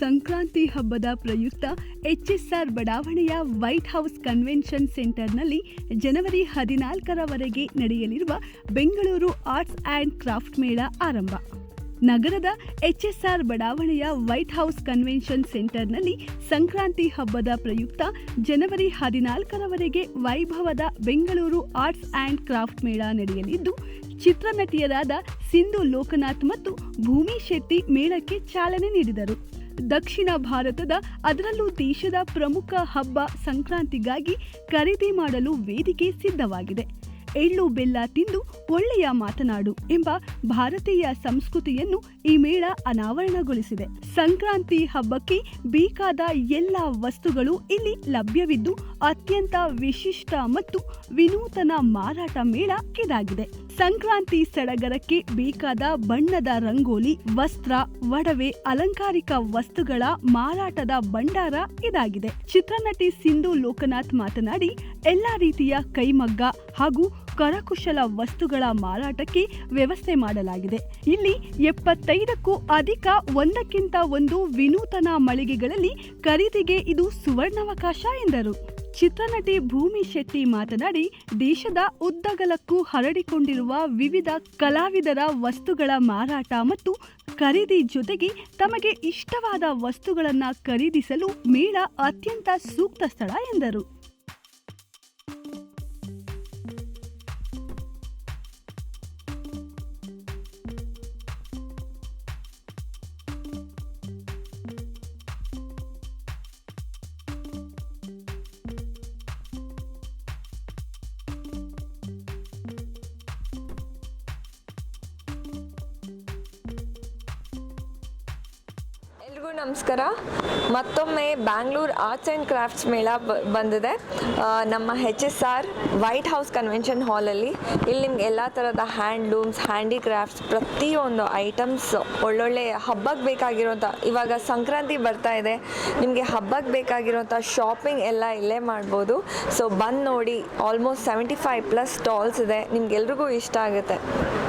ಸಂಕ್ರಾಂತಿ ಹಬ್ಬದ ಪ್ರಯುಕ್ತ ಎಚ್ಎಸ್ಆರ್ ಬಡಾವಣೆಯ ವೈಟ್ ಹೌಸ್ ಕನ್ವೆನ್ಷನ್ ಸೆಂಟರ್ನಲ್ಲಿ ಜನವರಿ ಹದಿನಾಲ್ಕರವರೆಗೆ ನಡೆಯಲಿರುವ ಬೆಂಗಳೂರು ಆರ್ಟ್ಸ್ ಆ್ಯಂಡ್ ಕ್ರಾಫ್ಟ್ ಮೇಳ ಆರಂಭ. ನಗರದ ಎಚ್ಎಸ್ಆರ್ ಬಡಾವಣೆಯ ವೈಟ್ ಹೌಸ್ ಕನ್ವೆನ್ಷನ್ ಸೆಂಟರ್ನಲ್ಲಿ ಸಂಕ್ರಾಂತಿ ಹಬ್ಬದ ಪ್ರಯುಕ್ತ ಜನವರಿ ಹದಿನಾಲ್ಕರವರೆಗೆ ವೈಭವದ ಬೆಂಗಳೂರು ಆರ್ಟ್ಸ್ ಆ್ಯಂಡ್ ಕ್ರಾಫ್ಟ್ ಮೇಳ ನಡೆಯಲಿದ್ದು, ಚಿತ್ರನಟಿಯರಾದ ಸಿಂಧು ಲೋಕನಾಥ್ ಮತ್ತು ಭೂಮಿ ಶೆಟ್ಟಿ ಮೇಳಕ್ಕೆ ಚಾಲನೆ ನೀಡಿದರು. ದಕ್ಷಿಣ ಭಾರತದ ಅದರಲ್ಲೂ ದೇಶದ ಪ್ರಮುಖ ಹಬ್ಬ ಸಂಕ್ರಾಂತಿಗಾಗಿ ಖರೀದಿ ಮಾಡಲು ವೇದಿಕೆ ಸಿದ್ಧವಾಗಿದೆ. ಎಳ್ಳು ಬೆಲ್ಲ ತಿಂದು ಒಳ್ಳೆಯ ಮಾತನಾಡು ಎಂಬ ಭಾರತೀಯ ಸಂಸ್ಕೃತಿಯನ್ನು ಈ ಮೇಳ ಅನಾವರಣಗೊಳಿಸಿದೆ. ಸಂಕ್ರಾಂತಿ ಹಬ್ಬಕ್ಕೆ ಬೇಕಾದ ಎಲ್ಲ ವಸ್ತುಗಳು ಇಲ್ಲಿ ಲಭ್ಯವಿದ್ದು ಅತ್ಯಂತ ವಿಶಿಷ್ಟ ಮತ್ತು ವಿನೂತನ ಮಾರಾಟ ಮೇಳ ಇದಾಗಿದೆ. ಸಂಕ್ರಾಂತಿ ಸಡಗರಕ್ಕೆ ಬೇಕಾದ ಬಣ್ಣದ ರಂಗೋಲಿ, ವಸ್ತ್ರ, ಒಡವೆ, ಅಲಂಕಾರಿಕ ವಸ್ತುಗಳ ಮಾರಾಟದ ಭಂಡಾರ ಇದಾಗಿದೆ. ಚಿತ್ರನಟಿ ಸಿಂಧು ಲೋಕನಾಥ್ ಮಾತನಾಡಿ, ಎಲ್ಲಾ ರೀತಿಯ ಕೈಮಗ್ಗ ಹಾಗೂ ಕರಕುಶಲ ವಸ್ತುಗಳ ಮಾರಾಟಕ್ಕೆ ವ್ಯವಸ್ಥೆ ಮಾಡಲಾಗಿದೆ. ಇಲ್ಲಿ ಎಪ್ಪತ್ತೈದಕ್ಕೂ ಅಧಿಕ ಒಂದಕ್ಕಿಂತ ಒಂದು ವಿನೂತನ ಮಳಿಗೆಗಳಲ್ಲಿ ಖರೀದಿಗೆ ಇದು ಸುವರ್ಣಾವಕಾಶ ಎಂದರು. ಚಿತ್ರನಟಿ ಭೂಮಿ ಶೆಟ್ಟಿ ಮಾತನಾಡಿ, ದೇಶದ ಉದ್ದಗಲಕ್ಕೂ ಹರಡಿಕೊಂಡಿರುವ ವಿವಿಧ ಕಲಾವಿದರ ವಸ್ತುಗಳ ಮಾರಾಟ ಮತ್ತು ಖರೀದಿ ಜೊತೆಗೆ ತಮಗೆ ಇಷ್ಟವಾದ ವಸ್ತುಗಳನ್ನು ಖರೀದಿಸಲು ಮೇಳ ಅತ್ಯಂತ ಸೂಕ್ತ ಸ್ಥಳ ಎಂದರು. ನಮಸ್ಕಾರ. ಮತ್ತೊಮ್ಮೆ ಬ್ಯಾಂಗ್ಳೂರ್ ಆರ್ಟ್ಸ್ ಆ್ಯಂಡ್ ಕ್ರಾಫ್ಟ್ಸ್ ಮೇಳ ಬಂದಿದೆ. ನಮ್ಮ H S R white house convention ಹಾಲಲ್ಲಿ ಇಲ್ಲಿ ನಿಮ್ಗೆ ಎಲ್ಲ ಥರದ ಹ್ಯಾಂಡ್ಲೂಮ್ಸ್ ಹ್ಯಾಂಡಿಕ್ರಾಫ್ಟ್ಸ್ ಪ್ರತಿಯೊಂದು ಐಟಮ್ಸ್ ಒಳ್ಳೊಳ್ಳೆ ಹಬ್ಬಕ್ಕೆ ಬೇಕಾಗಿರೋಂಥ ಇವಾಗ ಸಂಕ್ರಾಂತಿ ಬರ್ತಾ ಇದೆ. ನಿಮಗೆ ಹಬ್ಬಕ್ಕೆ ಬೇಕಾಗಿರೋಂಥ ಶಾಪಿಂಗ್ ಎಲ್ಲ ಇಲ್ಲೇ ಮಾಡ್ಬೋದು. ಸೊ ಬಂದು ನೋಡಿ almost seventy five plus stalls ಇದೆ ನಿಮ್ಗೆಲ್ರಿಗೂ ಇಷ್ಟ ಆಗುತ್ತೆ.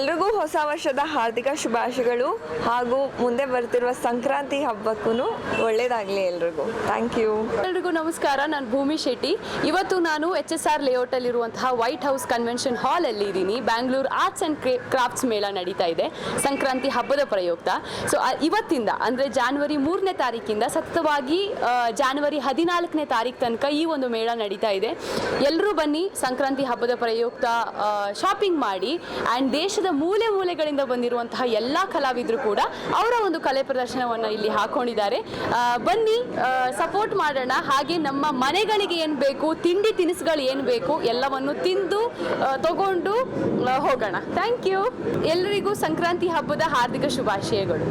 ಎಲ್ರಿಗೂ ಹೊಸ ವರ್ಷದ ಹಾರ್ದಿಕ ಶುಭಾಶಯಗಳು. ಹಾಗೂ ಮುಂದೆ ಬರ್ತಿರುವ ಸಂಕ್ರಾಂತಿ ಹಬ್ಬಕ್ಕೂ ಒಳ್ಳೇದಾಗಲಿ ಎಲ್ರಿಗೂ. ಥ್ಯಾಂಕ್ ಯು ಎಲ್ರಿಗೂ ನಮಸ್ಕಾರ, ನಾನು ಭೂಮಿ ಶೆಟ್ಟಿ. ಇವತ್ತು ನಾನು ಎಚ್ ಎಸ್ ಆರ್ ಲೇಔಟಲ್ಲಿರುವಂತಹ ವೈಟ್ ಹೌಸ್ ಕನ್ವೆನ್ಷನ್ ಹಾಲ್ ಅಲ್ಲಿ ಇದ್ದೀನಿ. ಬ್ಯಾಂಗ್ಳೂರ್ ಆರ್ಟ್ಸ್ ಆ್ಯಂಡ್ ಕ್ರಾಫ್ಟ್ಸ್ ಮೇಳ ನಡೀತಾ ಇದೆ, ಸಂಕ್ರಾಂತಿ ಹಬ್ಬದ ಪ್ರಯುಕ್ತ. ಸೊ ಇವತ್ತಿಂದ, ಅಂದರೆ ಜಾನ್ವರಿ ಮೂರನೇ ತಾರೀಕಿಂದ ಸತತವಾಗಿ ಜಾನ್ವರಿ ಹದಿನಾಲ್ಕನೇ ತಾರೀಕು ತನಕ ಈ ಒಂದು ಮೇಳ ನಡೀತಾ ಇದೆ. ಎಲ್ಲರೂ ಬನ್ನಿ, ಸಂಕ್ರಾಂತಿ ಹಬ್ಬದ ಪ್ರಯುಕ್ತ ಶಾಪಿಂಗ್ ಮಾಡಿ ಆ್ಯಂಡ್ ದೇಶದ ಮೂಲೆ ಮೂಲೆಗಳಿಂದ ಬಂದಿರುವಂತಹ ಎಲ್ಲ ಕಲಾವಿದರು ಕೂಡ ಅವರ ಒಂದು ಕಲೆ ಪ್ರದರ್ಶನವನ್ನು ಇಲ್ಲಿ ಹಾಕೊಂಡಿದ್ದಾರೆ. ಆ, ಬನ್ನಿ ಸಪೋರ್ಟ್ ಮಾಡೋಣ. ಹಾಗೆ ನಮ್ಮ ಮನೆಗಳಿಗೆ ಏನು ಬೇಕು ತಿಂಡಿ ತಿನಿಸುಗಳು ಏನು ಬೇಕು ಎಲ್ಲವನ್ನು ತಿಂದು ತಗೊಂಡು ಹೋಗೋಣ. ಥ್ಯಾಂಕ್ ಯು ಎಲ್ಲರಿಗೂ ಸಂಕ್ರಾಂತಿ ಹಬ್ಬದ ಹಾರ್ದಿಕ ಶುಭಾಶಯಗಳು.